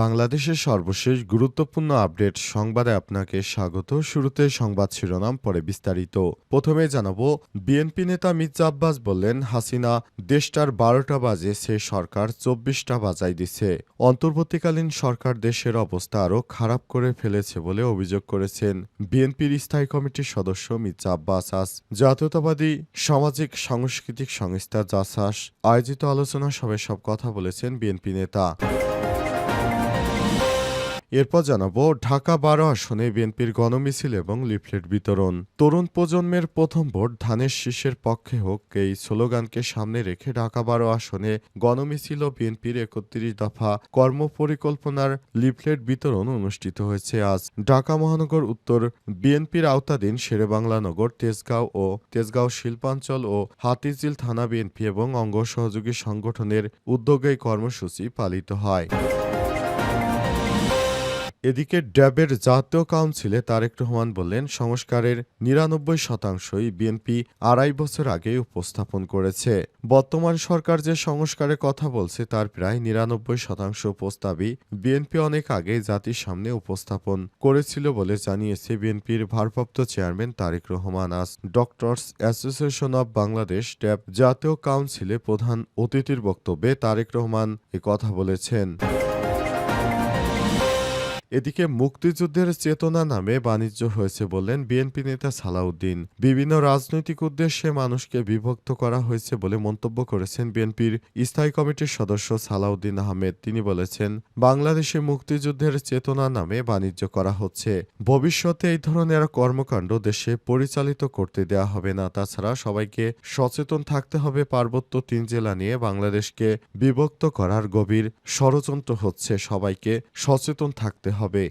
বাংলাদেশের সর্বশেষ গুরুত্বপূর্ণ আপডেট সংবাদে আপনাকে স্বাগত। শুরুতে সংবাদ শিরোনাম, পরে বিস্তারিত। প্রথমে জানাব, বিএনপি নেতা মির্জা আব্বাস বললেন, হাসিনা, দেশটার বারোটা বাজে, সে সরকার চব্বিশটা বাজাই দিছে। অন্তর্বর্তীকালীন সরকার দেশের অবস্থা আরও খারাপ করে ফেলেছে বলে অভিযোগ করেছেন বিএনপির স্থায়ী কমিটির সদস্য মির্জা আব্বাস। আস জাতীয়তাবাদী সামাজিক সাংস্কৃতিক সংস্থা জাসাস আয়োজিত আলোচনা সভায় সব কথা বলেছেন বিএনপি নেতা। এরপর জানাব, ঢাকা বারো আসনে বিএনপির গণমিছিল এবং লিফলেট বিতরণ। তরুণ প্রজন্মের প্রথম ভোট ধানের শীর্ষের পক্ষে হোক, এই স্লোগানকে সামনে রেখে ঢাকা বারো আসনে গণমিছিল ও বিএনপির একত্রিশ দফা কর্মপরিকল্পনার লিফলেট বিতরণ অনুষ্ঠিত হয়েছে আজ। ঢাকা মহানগর উত্তর বিএনপির আওতাধীন শেরেবাংলা নগর, তেজগাঁও ও তেজগাঁও শিল্পাঞ্চল ও হাতিঝিল থানা বিএনপি এবং অঙ্গ সহযোগী সংগঠনের উদ্যোগে কর্মসূচি পালিত হয়। এদিকে ড্যাবের জাতীয় কাউন্সিলে তারেক রহমান বললেন, সংস্কারের নিরানব্বই শতাংশই বিএনপি আড়াই বছর আগে উপস্থাপন করেছে। বর্তমান সরকার যে সংস্কারের কথা বলছে, তার প্রায় নিরানব্বই শতাংশ প্রস্তাবই বিএনপি অনেক আগে জাতির সামনে উপস্থাপন করেছিল বলে জানিয়েছে বিএনপির ভারপ্রাপ্ত চেয়ারম্যান তারেক রহমান। আজ doctors association of Bangladesh DAB জাতীয় কাউন্সিলে প্রধান অতিথির বক্তব্যে তারেক রহমান কথা বলেছেন। এদিকে মুক্তিযুদ্ধের চেতনা নামে বাণিজ্য হয়েছে বললেন বিএনপি নেতা সালাউদ্দিন। বিভিন্ন রাজনৈতিক উদ্দেশ্যে মানুষকে বিভক্ত করা হয়েছে বলে মন্তব্য করেছেন বিএনপির স্থায়ী কমিটির সদস্য সালাউদ্দিন আহমেদ। তিনি বলেছেন, বাংলাদেশে মুক্তিযুদ্ধের চেতনা নামে বাণিজ্য করা হচ্ছে। ভবিষ্যতে এই ধরনের কর্মকাণ্ড দেশে পরিচালিত করতে দেওয়া হবে না। তাছাড়া সবাইকে সচেতন থাকতে হবে। পার্বত্য তিন জেলা নিয়ে বাংলাদেশকে বিভক্ত করার গভীর ষড়যন্ত্র হচ্ছে। সবাইকে সচেতন থাকতে হবে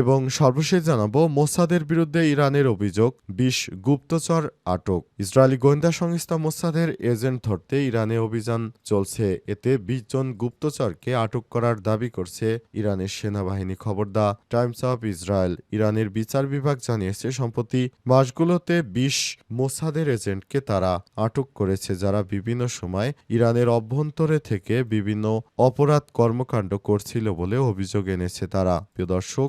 এবং সর্বশেষ জানাব মোসাদের বিরুদ্ধে ইরানের অভিযোগ, বিশ গুপ্তচর আটক। ইসরায়েলি গোয়েন্দা সংস্থা মোসাদের এজেন্ট ধরতে ইরানে অভিযান চলছে। এতে বিশ জন গুপ্তচরকে আটক করার দাবি করছে ইরানের সেনাবাহিনী খবর দা টাইমস অফ ইসরায়েল। ইরানের বিচার বিভাগ জানিয়েছে, সম্প্রতি মাসগুলোতে বিশ মোসাদের এজেন্টকে তারা আটক করেছে, যারা বিভিন্ন সময় ইরানের অভ্যন্তরে থেকে বিভিন্ন অপরাধ কর্মকাণ্ড করছিল বলে অভিযোগ এনেছে তারা। প্রিয় দর্শক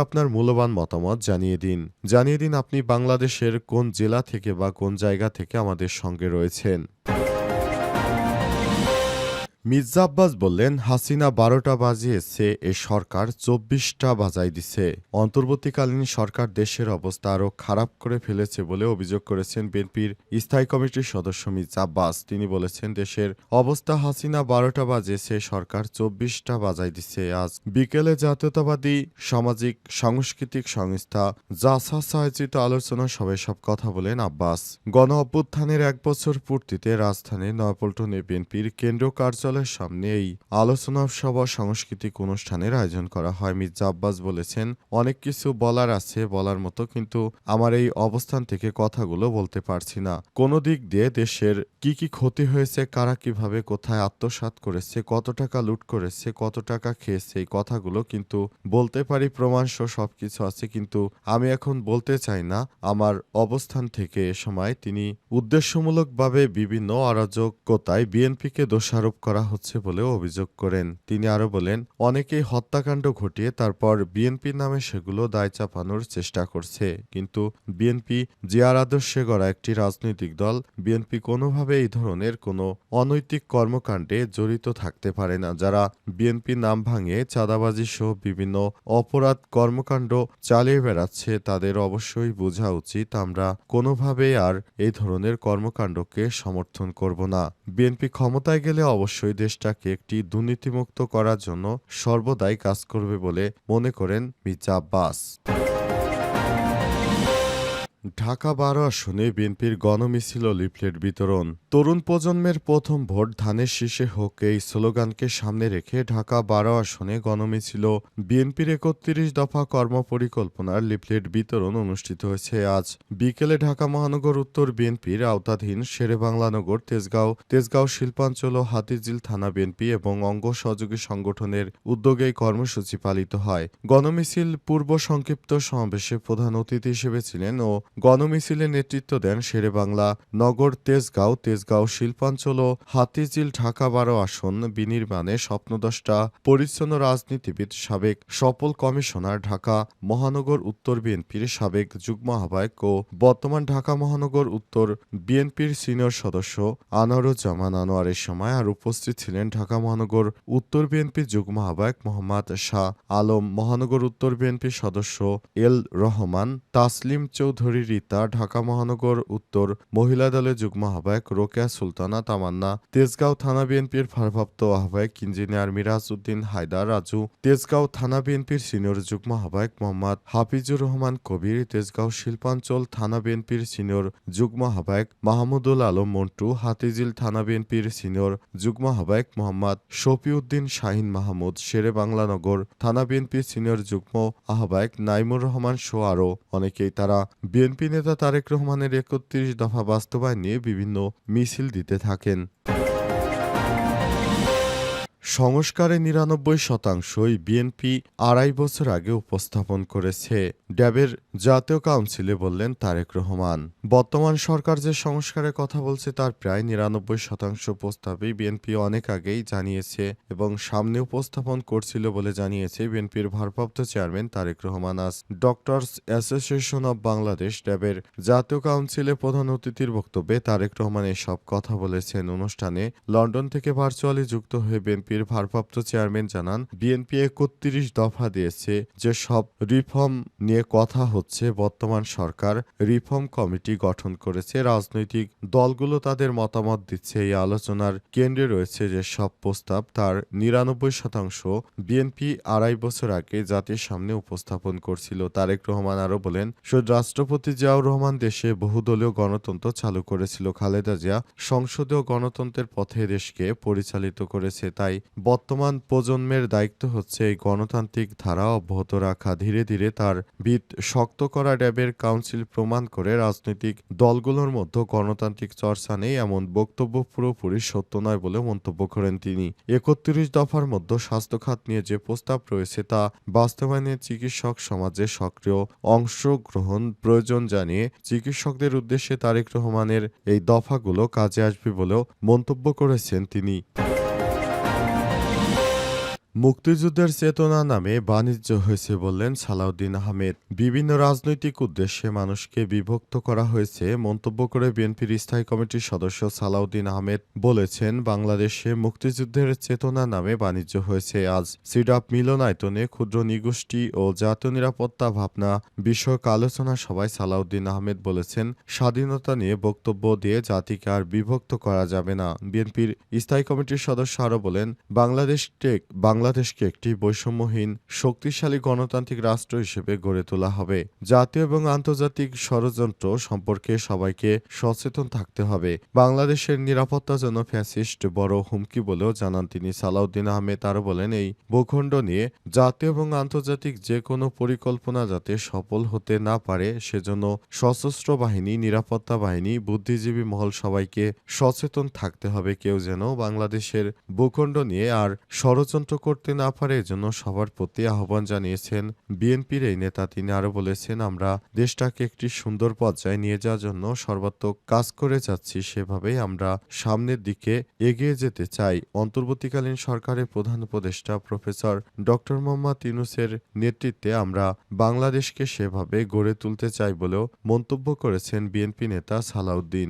আপনার মূল্যবান মতামত জানিয়ে দিন। জানিয়ে দিন আপনি বাংলাদেশের কোন জেলা থেকে বা কোন জায়গা থেকে আমাদের সঙ্গে রয়েছেন। মির্জা আব্বাস বললেন, হাসিনা বারোটা বাজিয়েছে, এ সরকার চব্বিশটা বাজাই দিছে। অন্তর্বর্তীকালীন সরকার দেশের অবস্থা আরও খারাপ করে ফেলেছে বলে অভিযোগ করেছেন বিএনপির স্থায়ী কমিটির সদস্য মির্জা আব্বাস। তিনি বলেছেন, দেশের অবস্থা হাসিনা বারোটা বাজেছে সরকার চব্বিশটা বাজাই দিছে। আজ বিকেলে জাতীয়তাবাদী সামাজিক সাংস্কৃতিক সংস্থা জাসাস আয়োজিত আলোচনা সভায় সব কথা বলেন আব্বাস। গণ অভ্যুত্থানের এক বছর পূর্তিতে রাজধানীর নয়াপল্টনে বিএনপির কেন্দ্র কার্যালয় কার্যালয়ের সামনে এই আলোচনা সভা সাংস্কৃতিক অনুষ্ঠানের আয়োজন করা হয়। মির্জা আব্বাস বলেছেন, অনেক কিছু বলার আছে, বলার মতো, কিন্তু আমার এই অবস্থান থেকে কথাগুলো বলতে পারছি না। কোনো দিক দিয়ে দেশের কি কি ক্ষতি হয়েছে, কারা কীভাবে কোথায় আত্মসাৎ করেছে, কত টাকা লুট করেছে, কত টাকা খেয়েছে, এই কথাগুলো কিন্তু বলতে পারি প্রমাণসহ সবকিছু আছে, কিন্তু আমি এখন বলতে চাই না। আমার অবস্থান থেকে এ সময় তিনি উদ্দেশ্যমূলকভাবে বিভিন্ন অরাজকতায় বিএনপিকে দোষারোপ করা করা হচ্ছে বলেও অভিযোগ করেন। তিনি আরও বলেন, অনেকেই হত্যাকাণ্ড ঘটিয়ে তারপর বিএনপির নামে সেগুলো দায় চাপানোর চেষ্টা করছে। কিন্তু বিএনপি জিয়ার আদর্শে গড়া একটি রাজনৈতিক দল, বিএনপি কোনোভাবে এই ধরনের কোনো অনৈতিক কর্মকাণ্ডে জড়িত থাকতে পারে না। যারা বিএনপি নাম ভাঙে, চাঁদাবাজি সহ বিভিন্ন অপরাধ কর্মকাণ্ড চালিয়ে বেড়াচ্ছে, তাদের অবশ্যই বোঝা উচিত আমরা কোনোভাবে আর এই ধরনের কর্মকাণ্ডকে সমর্থন করব না। বিএনপি ক্ষমতায় গেলে অবশ্যই দেশটাকে একটি দুর্নীতিমুক্ত করার জন্য সর্বদাই কাজ করবে বলে মনে করেন মির্জা আব্বাস। ঢাকা বারো আসনে বিএনপির গণমিছিল লিফলেট বিতরণ। তরুণ প্রজন্মের প্রথম ভোট ধানের শীষে হোক, এই স্লোগানকে সামনে রেখে ঢাকা বারো আসনে গণমিছিল। বিএনপির একত্রিশ দফা কর্মপরিকল্পনার লিফলেট বিতরণ অনুষ্ঠিত হয়েছে আজ। বিকেলে ঢাকা মহানগর উত্তর বিএনপির আওতাধীন শেরেবাংলানগর তেজগাঁও তেজগাঁও শিল্পাঞ্চল ও হাতিঝিল থানা বিএনপি এবং অঙ্গ সহযোগী সংগঠনের উদ্যোগে এই কর্মসূচি পালিত হয়। গণমিছিল পূর্ব সংক্ষিপ্ত সমাবেশে প্রধান অতিথি হিসেবে ছিলেন ও গণমিছিলে নেতৃত্ব দেন শেরেবাংলা নগর তেজগাঁও তেজগাঁও শিল্পাঞ্চল ও হাতিঝিল ঢাকা বারো আসন বিনির্মাণে স্বপ্নদষ্টা পরিচ্ছন্ন রাজনীতিবিদ সাবেক সফল কমিশনার ঢাকা মহানগর উত্তর বিএনপির সাবেক যুগ্ম আহ্বায়ক ও বর্তমান ঢাকা মহানগর উত্তর বিএনপির সিনিয়র সদস্য আনোয়ারুজ্জামান আনোয়ারের সময় আর উপস্থিত ছিলেন ঢাকা মহানগর উত্তর বিএনপির যুগ্ম আহ্বায়ক মোহাম্মদ শাহ আলম, মহানগর উত্তর বিএনপির সদস্য এল রহমান, তাসলিম চৌধুরী রীতা, ঢাকা মহানগর উত্তর মহিলা দলের যুগ্ম আহ্বায়ক রোকেয়া সুলতানা তামান্না তেজগাঁও থানা বিএনপির ভারপ্রাপ্ত আহ্বায়ক ইঞ্জিনিয়ার মিরাজ উদ্দিন হায়দার রাজু তেজগাঁও থানা বিএনপির সিনিয়র যুগ্ম আহ্বায়ক মোহাম্মদ হাফিজুর রহমান কবির তেজগাঁও শিল্পাঞ্চল থানা বিএনপির সিনিয়র যুগ্ম আহ্বায়ক মাহমুদুল আলম মন্টু হাতিঝিল থানা বিএনপির সিনিয়র যুগ্ম আহ্বায়ক মোহাম্মদ শফিউদ্দিন শাহিন মাহমুদ শেরে বাংলানগর থানা বিএনপির সিনিয়র যুগ্ম আহ্বায়ক নাইমুর রহমান শো আরও অনেকেই তারা বিএনপি নেতা তারেক রহমানের একত্রিশ দফা বাস্তবায়ন নিয়ে বিভিন্ন মিছিল দিতে থাকেন। সংস্কারে নিরানব্বই শতাংশই বিএনপি আড়াই বছর আগে উপস্থাপন করেছে। ড্যাবের জাতীয় কাউন্সিলে বললেন তারেক রহমান। বর্তমান সরকার যে সংস্কারের কথা বলছে তার প্রায় নিরানব্বই শতাংশ প্রস্তাবই বিএনপি অনেক আগেই জানিয়েছে এবং সামনে উপস্থাপন করছিল বলে জানিয়েছে বিএনপির ভারপ্রাপ্ত চেয়ারম্যান তারেক রহমান। আজ ডক্টরস অ্যাসোসিয়েশন অব বাংলাদেশ ড্যাবের জাতীয় কাউন্সিলে প্রধান অতিথির বক্তব্যে তারেক রহমান এসব কথা বলেছেন। অনুষ্ঠানে লন্ডন থেকে ভার্চুয়ালি যুক্ত হয়ে বিএনপির ভারপ্রাপ্ত চেয়ারম্যান জানান, বিএনপি একত্রিশ দফা দিয়েছে যে সব রিফর্ম নিয়ে কথা হচ্ছে, বর্তমান সরকার রিফর্ম কমিটি গঠন করেছে। রাজনৈতিক দলগুলো তাদের মতামত দিচ্ছে। এই আলোচনার কেন্দ্রে রয়েছে যে সব প্রস্তাব তার নিরানব্বই শতাংশ বিএনপি আড়াই বছর আগে জাতির সামনে উপস্থাপন করছিল। তারেক রহমান আরও বলেন শহীদ রাষ্ট্রপতি জিয়াউর রহমান দেশে বহুদলীয় গণতন্ত্র চালু করেছিল। খালেদা জিয়া সংসদীয় গণতন্ত্রের পথে দেশকে পরিচালিত করেছে। তাই বর্তমান প্রজন্মের দায়িত্ব হচ্ছে এই গণতান্ত্রিক ধারা অব্যাহত রাখা। ধীরে ধীরে তার ভিত শক্ত করা ড্যাবের কাউন্সিল প্রমাণ করে রাজনৈতিক দলগুলোর মধ্যে গণতান্ত্রিক চর্চা নেই এমন বক্তব্য পুরোপুরি সত্য নয় বলে মন্তব্য করেন তিনি। একত্রিশ দফার মধ্যে স্বাস্থ্য খাত নিয়ে যে প্রস্তাব রয়েছে তা বাস্তবায়নে চিকিৎসক সমাজে সক্রিয় অংশগ্রহণ প্রয়োজন জানিয়ে চিকিৎসকদের উদ্দেশ্যে তারেক রহমানের এই দফাগুলো কাজে আসবে বলেও মন্তব্য করেছেন তিনি। মুক্তিযুদ্ধের চেতনা নামে বাণিজ্য হয়েছে বললেন সালাউদ্দিন আহমেদ। বিভিন্ন রাজনৈতিক উদ্দেশ্যে মানুষকে বিভক্ত করা হয়েছে মন্তব্য করে বিএনপির স্থায়ী কমিটির সদস্য সালাউদ্দিন আহমেদ বলেছেন, বাংলাদেশে মুক্তিযুদ্ধের চেতনা নামে বাণিজ্য হয়েছে। আজ সিডাপ মিলনায়তনে ক্ষুদ্র নিগোষ্ঠী ও জাতীয় নিরাপত্তা ভাবনা বিষয়ক আলোচনা সভায় সালাউদ্দিন আহমেদ বলেছেন, স্বাধীনতা নিয়ে বক্তব্য দিয়ে জাতিকে আর বিভক্ত করা যাবে না। বিএনপির স্থায়ী কমিটির সদস্য আরও বলেন, বাংলাদেশ টেক বাংলাদেশকে একটি বৈষম্যহীন, শক্তিশালী গণতান্ত্রিক রাষ্ট্র হিসেবে গড়ে তোলা হবে। জাতীয় এবং আন্তর্জাতিক ষড়যন্ত্র সম্পর্কে সবাইকে সচেতন থাকতে হবে। বাংলাদেশের নিরাপত্তার জন্য ফ্যাসিস্ট বড় হুমকি বলেও জানান তিনি। সালাউদ্দিন আহমেদ আরও বলেন, এই ভূখণ্ড নিয়ে জাতীয় এবং আন্তর্জাতিক যে কোনো পরিকল্পনা যাতে সফল হতে না পারে, সেজন্য সশস্ত্র বাহিনী, নিরাপত্তা বাহিনী, বুদ্ধিজীবী মহল সবাইকে সচেতন থাকতে হবে। কেউ যেন বাংলাদেশের ভূখণ্ড নিয়ে আর ষড়যন্ত্র করতে না পারে এজন্য সবার প্রতি আহ্বান জানিয়েছেন বিএনপির এই নেতা। তিনি আরও বলেছেন, আমরা দেশটাকে একটি সুন্দর পর্যায়ে নিয়ে যাওয়ার জন্য সর্বাত্মক কাজ করে যাচ্ছি। সেভাবেই আমরা সামনের দিকে এগিয়ে যেতে চাই। অন্তর্বর্তীকালীন সরকারের প্রধান উপদেষ্টা প্রফেসর ডক্টর মোহাম্মদ ইউনুসের নেতৃত্বে আমরা বাংলাদেশকে সেভাবে গড়ে তুলতে চাই বলেও মন্তব্য করেছেন বিএনপি নেতা সালাউদ্দিন।